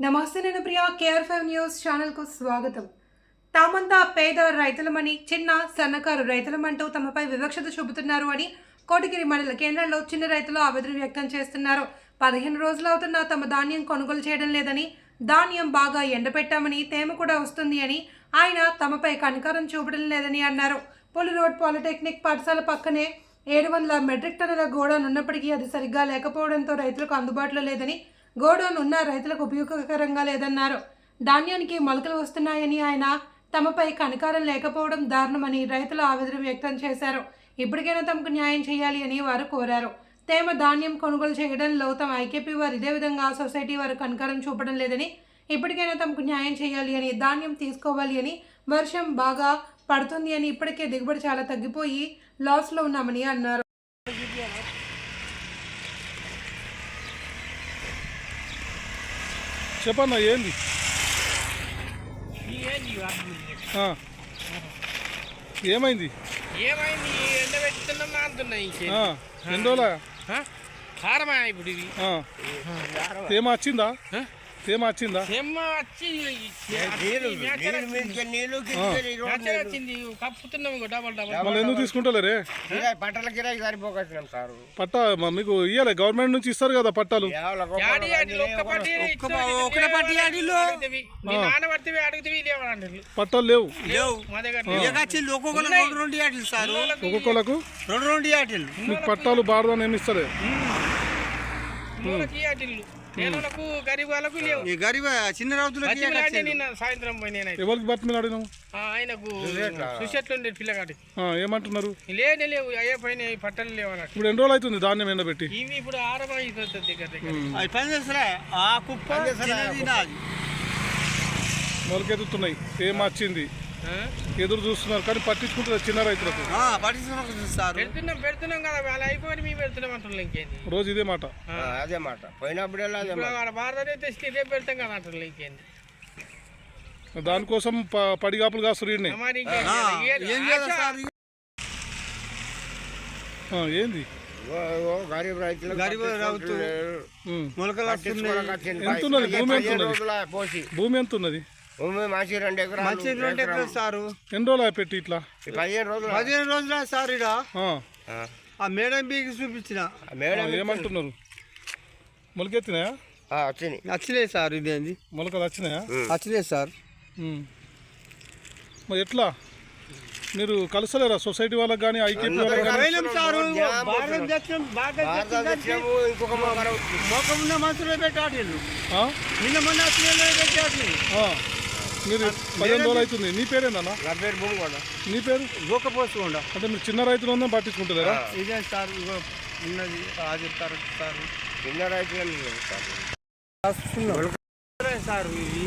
నమస్తే నేను Priya KR five news ఛానల్కు స్వాగతం. తామంతా పేద రైతులమని చిన్న సన్నకారు రైతులమంటూ తమపై వివక్షత చూపుతున్నారు అని కోటగిరి మండల కేంద్రంలో చిన్న రైతులు ఆవేదన వ్యక్తం చేస్తున్నారు. పదిహేను రోజులు అవుతున్నా తమ ధాన్యం కొనుగోలు చేయడం లేదని ధాన్యం బాగా ఎండపెట్టామని తేమ కూడా వస్తుంది అని ఆయన తమపై కనికరం చూపడం లేదని అన్నారు. పులి రోడ్ పాలిటెక్నిక్ పాఠశాల పక్కనే ఏడు వందల మెట్రిక్ టన్నుల గోడౌన్ ఉన్నప్పటికీ అది సరిగ్గా లేకపోవడంతో రైతులకు అందుబాటులో లేదని గోడౌన్ ఉన్న రైతులకు ఉపయోగకరంగా లేదన్నారు. ధాన్యానికి మొలకలు వస్తున్నాయని ఆయన తమపై కనకారం లేకపోవడం దారుణమని రైతులు ఆవేదన వ్యక్తం చేశారు. ఇప్పటికైనా తమకు న్యాయం చేయాలి అని వారు కోరారు. తేమ ధాన్యం కొనుగోలు చేయడంలో తమ ఐకేపీ వారు ఇదే విధంగా సొసైటీ వారు కనకారం చూపడం లేదని ఇప్పటికైనా తమకు న్యాయం చేయాలి అని ధాన్యం తీసుకోవాలి అని వర్షం బాగా పడుతుంది అని ఇప్పటికే దిగుబడి చాలా తగ్గిపోయి లాస్లో ఉన్నామని అన్నారు. చెప్పన్న ఏంది. ఏమైంది ఏమైంది ఎన్ని రోజులా ఆ? కారమా ఇప్పుడు ఇది వచ్చిందా? తేమ వచ్చిందా? వచ్చింది. కప్పుతున్నాం డబల్ డబల్ ఎందుకు తీసుకుంటలేరే పంటల కిరాయి సరిపోకొచ్చినాం సార్. పట్టా మీకు ఇయ్యాలి గవర్నమెంట్ నుంచి ఇస్తారు కదా పట్టాలు. పట్టాలు లేవు. లేవు మా దగ్గర ఎగచ్చిల్లు ఒక్కొక్కరు రెండు రెండు యాటిల్ సార్. ఒక్కొక్కలకు రెండు రెండు యాటిల్ మీకు పట్టాలు బారదని ఏమి ఇస్తారు గరీబ్ వాళ్ళకు లేవు. ఈ గరీబ్ చిన్న రౌతులకి బతిమలాడితే నిన్న సాయంత్రం పోయి నేనైతే. ఎవరికి ఆ, ఆయనకు సుషెట్లు ఉండే పిల్లగాడి. ఆ, ఏమంటున్నారు? లేనే లేవు అయ్యే పైన ఈ పట్టలు లేవు అన్నట్టు. ఇప్పుడు ఎన్ని రోజులు అవుతుంది ధాన్యం ఎండబెట్టి? ఇవి ఇప్పుడు దగ్గర దగ్గర. అది పని చేస్తారా ఆ కుప్ప చిన్నది నాది. మొలకెత్తుతున్నాయి. తేమ వచ్చింది? ఎదురు చూస్తున్నారు కానీ పట్టించుకుంటారు చిన్న రైతులకు. పెడుతున్నాం పెడుతున్నాం కదా వాళ్ళు అయిపోయి మేము పెడుతున్నాం అంటున్నాం ఇంకేంది. రోజు ఇదే మాట. అదే మాట. పోయినప్పుడల్లా అదే ఇప్పుడు మాట. వాళ్ళ భారత తెచ్చి రేపు పెడతాం కదా అంటున్నాం ఇంకేంది. దానికోసం పడిగాపులు ఆ, ఏంది? భూమి ఎంత ఉన్నది? భూమి ఎంత ఉన్నది మంచి రెండు ఎకరాలు మంచి రెండు ఎకరాలు. సారు. ఎన్ని రోజులు పెట్టి ఇట్లా? పదిహేను రోజులు. పదిహేను రోజుల సార్ ఇడ ఆ, మేడం బీకి చూపించిన. మేడం ఏమంటున్నారు? మొలకెత్తినాయా? ఆ, వచ్చింది నచ్చలేదు సార్ ఇదేంది? మొలకలు వచ్చినాయా నచ్చలేదు సార్. మరి ఎట్లా? మీరు కలసలేరా సొసైటీ వాళ్ళకి కానీ ఆ? నిన్న మొన్న పెట్టాటి ఆ. మీరు పదిహేను రోజులు అవుతుంది. నీ పేరేందన్నా నా పేరు భూమి కూడా నీ పేరు? గోకపోసుకోండా అంటే మీరు చిన్న రైతులు ఉందని పట్టించుకుంటలేరా? ఇదే సార్ ఉన్నది అది సార్. చిన్న రైతులు సార్. ఇవి